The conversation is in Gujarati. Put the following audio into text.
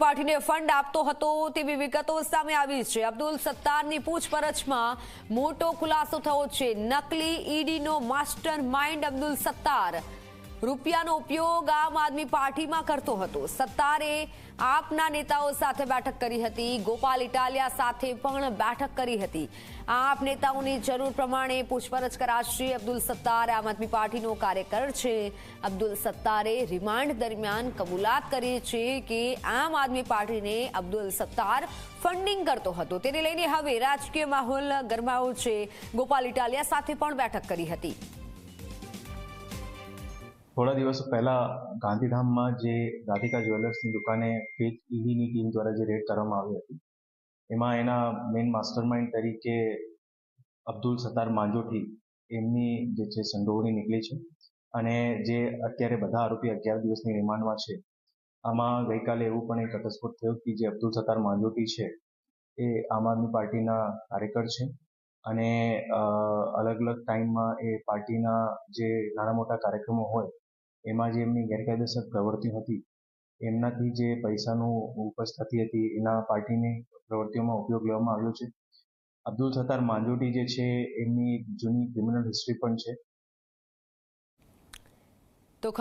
પાર્ટીને ફંડ આપતો હતો તેવી વિગતો સામે આવી છે. અબ્દુલ સત્તારની પૂછપરછમાં મોટો ખુલાસો થયો છે. નકલી ઈડીનો માસ્ટર માઇન્ડ અબ્દુલ સત્તાર રૂપિયાનો ઉપયોગ આમ આદમી પાર્ટીમાં કરતો હતો. સત્તારે આપના નેતાઓ સાથે બેઠક કરી હતી. ગોપાલ ઇટાલિયા સાથે પણ બેઠક કરી હતી. આપ નેતાઓની જરૂર પ્રમાણે પૂછપરછ કરાશે. અબ્દુલ સત્તાર આમ આદમી પાર્ટીનો કાર્યકર છે. અબ્દુલ સત્તારે રિમાન્ડ દરમિયાન કબૂલાત કરી છે કે આમ આદમી પાર્ટીને અબ્દુલ સત્તાર ફંડિંગ કરતો હતો. તેને લઈને હવે રાજકીય માહોલ ગરમાયો છે. ગોપાલ ઇટાલિયા સાથે પણ બેઠક કરી હતી. થોડા દિવસો પહેલા ગાંધીધામમાં જે રાધિકા જ્વેલર્સની દુકાને ફેક ઈડીની ટીમ દ્વારા જે રેડ કરવામાં આવી હતી, એમાં એના મેઇન માસ્ટરમાઇન્ડ તરીકે અબ્દુલ સત્તાર માંજોઠી એમની જે છે સંડોવણી નીકળી છે અને જે અત્યારે બધા આરોપી અગિયાર દિવસની રિમાન્ડમાં છે. આમાં ગઈકાલે એવું પણ એક ઘટસ્ફોટ થયો કે જે અબ્દુલ સત્તાર માંજોઠી છે, એ આમ આદમી પાર્ટીના કાર્યકર છે અને અલગ અલગ ટાઈમમાં એ પાર્ટીના જે નાના મોટા કાર્યક્રમો હોય એમાં જે એમની ગેરકાયદેસર પ્રવૃત્તિ હતી, એમનાથી જે પૈસાનું ઉપજ થતી હતી, એના પાર્ટીની પ્રવૃત્તિઓમાં ઉપયોગ લેવામાં આવ્યો છે. અબ્દુલ સત્તાર માંજોટી જે છે, એમની જૂની ક્રિમિનલ હિસ્ટ્રી પણ છે.